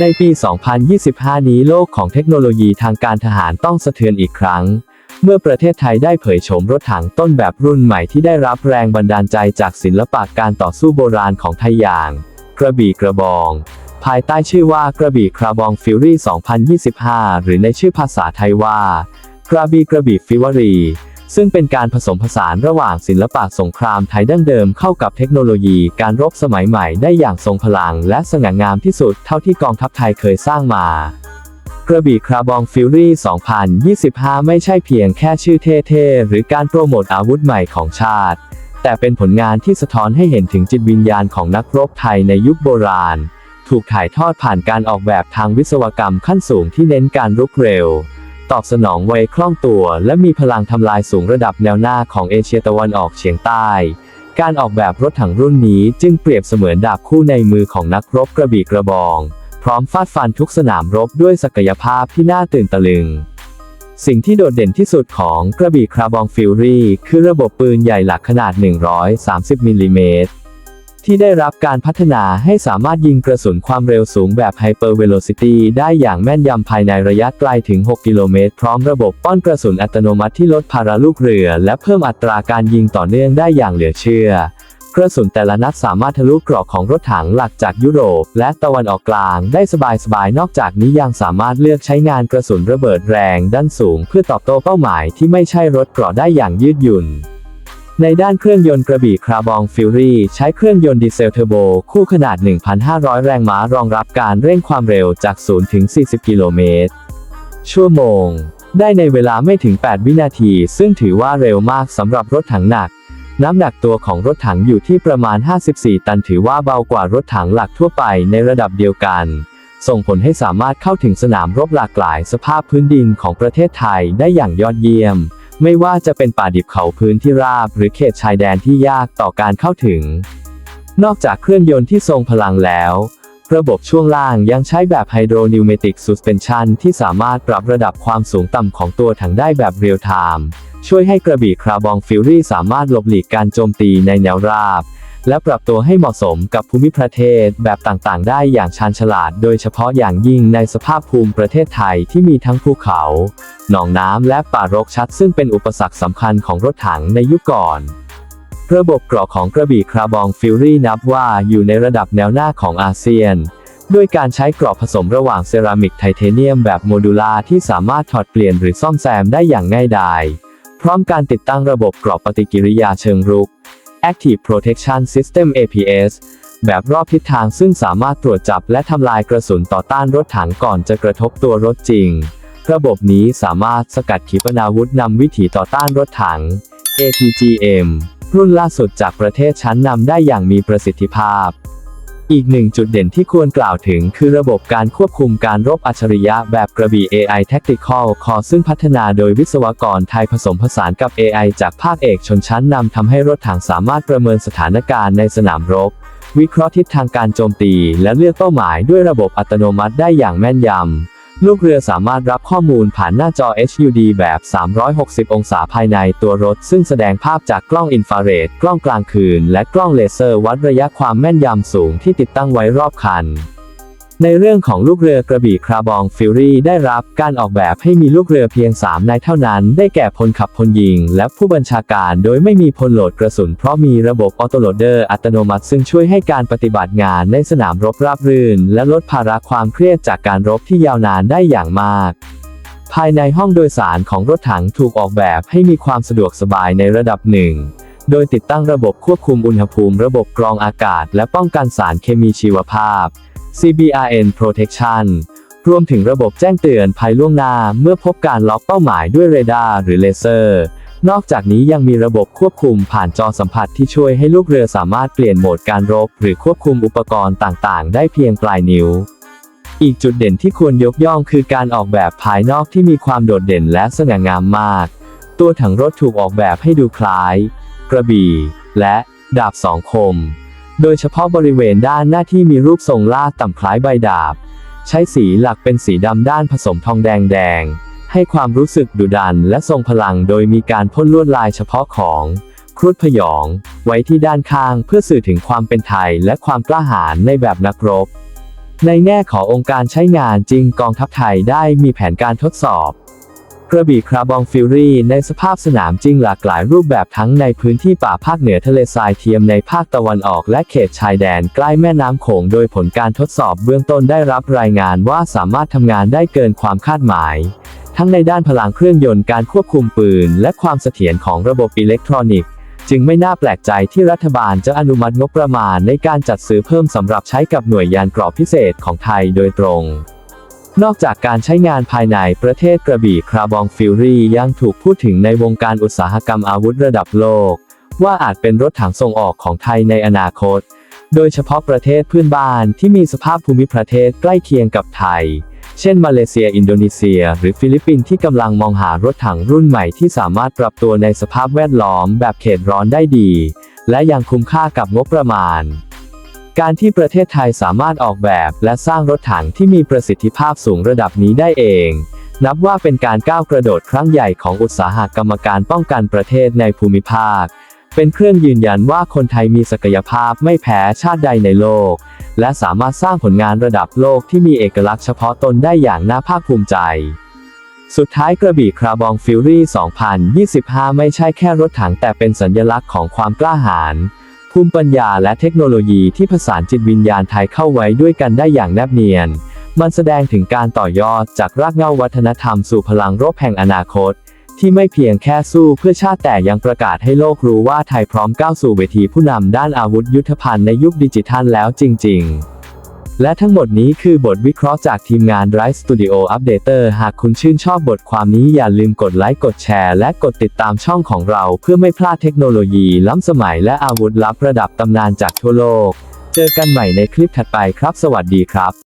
ในปี 2025 นี้โลกของเทคโนโลยีทางการทหารต้องสะเทือนอีกครั้ง เมื่อประเทศไทยได้เผยโฉมรถถังต้นแบบรุ่นใหม่ที่ได้รับแรงบันดาลใจจากศิลปะการต่อสู้โบราณของไทยอย่าง กระบี่กระบอง ภายใต้ชื่อว่ากระบี่คราบองฟิวรี่ 2025 หรือในชื่อภาษาไทยว่า กระบี่กระบี่ฟิวรี ซึ่งเป็นการผสมผสานระหว่างศิลปะสงครามไทยดั้งเดิมเข้ากับเทคโนโลยีการรบสมัยใหม่ได้อย่างทรงพลังและสง่างามที่สุดเท่าที่กองทัพไทยเคยสร้างมากระบี่คราบองฟิวรี่ 2025 ไม่ใช่เพียงแค่ชื่อเท่ๆ หรือการโปรโมทอาวุธใหม่ของชาติ แต่เป็นผลงานที่สะท้อนให้เห็นถึงจิตวิญญาณของนักรบไทยในยุคโบราณ ถูกถ่ายทอดผ่านการออกแบบทางวิศวกรรมขั้นสูงที่เน้นการรุกเร็ว ตอบสนองไวคล่องตัว และมีพลังทำลายสูงระดับแนวหน้าของเอเชียตะวันออกเฉียงใต้ การออกแบบรถถังรุ่นนี้จึงเปรียบเสมือนดาบคู่ในมือของนักรบกระบี่กระบอง พร้อมฟาดฟันทุกสนามรบด้วยศักยภาพที่น่าตื่นตะลึง สิ่งที่โดดเด่นที่สุดของกระบี่คราบองฟิวรี่คือระบบปืนใหญ่หลักขนาด 130มิลลิเมตร ที่ได้รับการพัฒนาให้สามารถยิงกระสุนความเร็วสูงแบบ Hyper Velocity ได้อย่างแม่นยำภายในระยะไกลถึง 6 กิโลเมตร พร้อมระบบป้อนกระสุนอัตโนมัติที่ลดภาระลูกเรือ และเพิ่มอัตราการยิงต่อเนื่องได้อย่างเหลือเชื่อกระสุนแต่ละนัดสามารถทะลุเกราะของรถถังหลักจากยุโรป และตะวันออกกลางได้สบายๆ นอกจากนี้ยังสามารถเลือกใช้งานกระสุนระเบิดแรงด้านสูง เพื่อตอบโต้เป้าหมายที่ไม่ใช่รถเกราะได้อย่างยืดหยุ่น ในด้านเครื่องยนต์กระบี่คราบองฟิวรี่ใช้เครื่องยนต์ดีเซลเทอร์โบ คู่ขนาด 1,500 แรงม้ารองรับการเร่งความเร็วจาก 0 ถึง 40 กิโลเมตร ชั่วโมง ได้ในเวลาไม่ถึง 8 วินาที ซึ่งถือว่าเร็วมากสำหรับรถถังหนัก น้ำหนักตัวของรถถังอยู่ที่ประมาณ 54 ตันถือว่าเบากว่ารถถังหลักทั่วไปในระดับเดียวกัน ส่งผลให้สามารถเข้าถึงสนามรบหลากหลายสภาพพื้นดินของประเทศไทยได้อย่างยอดเยี่ยม ไม่ว่าจะเป็นป่าดิบเขาพื้นที่ราบหรือเขตชายแดนที่ยากต่อการเข้าถึง นอกจากเครื่องยนต์ที่ทรงพลังแล้ว ระบบช่วงล่างยังใช้แบบไฮโดรนิวเมติก s ส s p e n s i o นที่สามารถปรับระดับความสูงต่ำของตัวถังได้แบบเรียลไทม์ช่วยให้กระบี่คราบองฟิลรี่สามารถหลบหลีกการโจมตีในแนวราบ และปรับตัวให้เหมาะสมกับภูมิประเทศแบบต่างๆ ได้อย่างชาญฉลาด โดยเฉพาะอย่างยิ่งในสภาพภูมิประเทศไทยที่มีทั้งภูเขา หนองน้ำและป่ารกชัด ซึ่งเป็นอุปสรรคสำคัญของรถถังในยุคก่อนระบบเกราะของกระบี่คราบองฟิวรี่นับว่าอยู่ในระดับแนวหน้าของอาเซียน ด้วยการใช้เกราะผสมระหว่างเซรามิกไทเทเนียมแบบโมดูลาที่สามารถถอดเปลี่ยนหรือซ่อมแซมได้อย่างง่ายดาย พร้อมการติดตั้งระบบเกราะปฏิกิริยาเชิงรุก Active Protection System APS แบบรอบทิศทางซึ่งสามารถตรวจจับและทำลายกระสุนต่อต้านรถถังก่อนจะกระทบตัวรถจริง ระบบนี้สามารถสกัดขีปนาวุธนำวิถีต่อต้านรถถัง ATGM รุ่นล่าสุดจากประเทศชั้นนำได้อย่างมีประสิทธิภาพ อีกหนึ่งจุดเด่นที่ควรกล่าวถึงคือระบบการควบคุมการรบอัจฉริยะแบบกระบี่ AI Tactical Core ซึ่งพัฒนาโดยวิศวกรไทยผสมผสานกับ AI จากภาคเอกชนชั้นนำทำให้รถถังสามารถประเมินสถานการณ์ในสนามรบ วิเคราะห์ทิศทางการโจมตี และเลือกเป้าหมายด้วยระบบอัตโนมัติได้อย่างแม่นยำ ลูกเรือสามารถรับข้อมูลผ่านหน้าจอ HUD แบบ 360 องศาภายในตัวรถ ซึ่งแสดงภาพจากกล้องอินฟราเรด กล้องกลางคืน และกล้องเลเซอร์วัดระยะความแม่นยำสูงที่ติดตั้งไว้รอบคัน ในเรื่องของลูกเรือกระบี่คราบองฟิวรี่ได้รับการออกแบบให้มีลูกเรือเพียง 3 นายเท่านั้น ได้แก่พลขับพลยิง และผู้บัญชาการโดยไม่มีพลโหลดกระสุน เพราะมีระบบออโตโหลดเดอร์อัตโนมัติ ซึ่งช่วยให้การปฏิบัติงานในสนามรบราบรื่น และลดภาระความเครียดจากการรบที่ยาวนานได้อย่างมากภายในห้องโดยสารของรถถังถูกออกแบบให้มีความสะดวกสบายในระดับหนึ่ง โดยติดตั้งระบบควบคุมอุณหภูมิ ระบบกรองอากาศ และป้องกันสารเคมีชีวภาพ CBRN Protection รวมถึงระบบแจ้งเตือนภัยล่วงหน้าเมื่อพบการล็อกเป้าหมายด้วยเรดาร์หรือเลเซอร์ นอกจากนี้ยังมีระบบควบคุมผ่านจอสัมผัสที่ช่วยให้ลูกเรือสามารถเปลี่ยนโหมดการรบ หรือควบคุมอุปกรณ์ต่างๆ ได้เพียงปลายนิ้ว อีกจุดเด่นที่ควรยกย่องคือการออกแบบภายนอกที่มีความโดดเด่นและสง่างามมาก ตัวถังรถถูกออกแบบให้ดูคล้าย กระบี่ และดาบสองคม โดยเฉพาะบริเวณด้านหน้าที่มีรูปทรงลาดต่ำคล้ายใบดาบ ใช้สีหลักเป็นสีดำด้านผสมทองแดงแดง ให้ความรู้สึกดุดันและทรงพลังโดยมีการพ่นลวดลายเฉพาะของครุฑพยอง ไว้ที่ด้านข้างเพื่อสื่อถึงความเป็นไทยและความกล้าหาญในแบบนักรบ ในแง่ขององค์การใช้งานจริงกองทัพไทยได้มีแผนการทดสอบ กระบี่คราบองฟิวรี่ในสภาพสนามจริงหลากหลายรูปแบบทั้งในพื้นที่ป่าภาคเหนือทะเลทรายเทียมในภาคตะวันออกและเขตชายแดนใกล้แม่น้ำโขงโดยผลการทดสอบเบื้องต้นได้รับรายงานว่าสามารถทำงานได้เกินความคาดหมาย ทั้งในด้านพลังเครื่องยนต์การควบคุมปืน และความเสถียรของระบบอิเล็กทรอนิกส์ จึงไม่น่าแปลกใจที่รัฐบาลจะอนุมัติงบประมาณในการจัดซื้อเพิ่มสำหรับใช้กับหน่วยยานเกราะพิเศษของไทยโดยตรง นอกจากการใช้งานภายในประเทศกระบี่คราบองฟิวรี่ยังถูกพูดถึงในวงการอุตสาหกรรมอาวุธระดับโลก ว่าอาจเป็นรถถังส่งออกของไทยในอนาคต โดยเฉพาะประเทศเพื่อนบ้านที่มีสภาพภูมิประเทศใกล้เคียงกับไทย เช่นมาเลเซีย อินโดนีเซีย หรือฟิลิปปินส์ที่กำลังมองหารถถังรุ่นใหม่ที่สามารถปรับตัวในสภาพแวดล้อมแบบเขตร้อนได้ดี และยังคุ้มค่ากับงบประมาณ การที่ประเทศไทยสามารถออกแบบและสร้างรถถังที่มีประสิทธิภาพสูงระดับนี้ได้เอง นับว่าเป็นการก้าวกระโดดครั้งใหญ่ของอุตสาหกรรมการป้องกันประเทศในภูมิภาค เป็นเครื่องยืนยันว่าคนไทยมีศักยภาพไม่แพ้ชาติใดในโลก และสามารถสร้างผลงานระดับโลกที่มีเอกลักษณ์เฉพาะตนได้อย่างน่าภาคภูมิใจสุดท้ายกระบี่คราบองฟิวรี่ 2025 ไม่ใช่แค่รถถังแต่เป็นสัญลักษณ์ของความกล้าหาญ ภูมิปัญญาและเทคโนโลยีที่ผสานจิตวิญญาณไทยเข้าไว้ด้วยกันได้อย่างแนบเนียน มันแสดงถึงการต่อยอดจากรากเหง้าวัฒนธรรมสู่พลังรบแห่งอนาคต ที่ไม่เพียงแค่สู้เพื่อชาติแต่ยังประกาศให้โลกรู้ว่าไทยพร้อมก้าวสู่เวทีผู้นำด้านอาวุธยุทธภัณฑ์ในยุคดิจิทัลแล้วจริง ๆ และทั้งหมดนี้คือบทวิเคราะห์จากทีมงาน Rise Studio Updater หากคุณชื่นชอบบทความนี้อย่าลืมกดไลค์กดแชร์และกดติดตามช่องของเรา เพื่อไม่พลาดเทคโนโลยีล้ำสมัยและอาวุธลับระดับตำนานจากทั่วโลก เจอกันใหม่ในคลิปถัดไปครับ สวัสดีครับ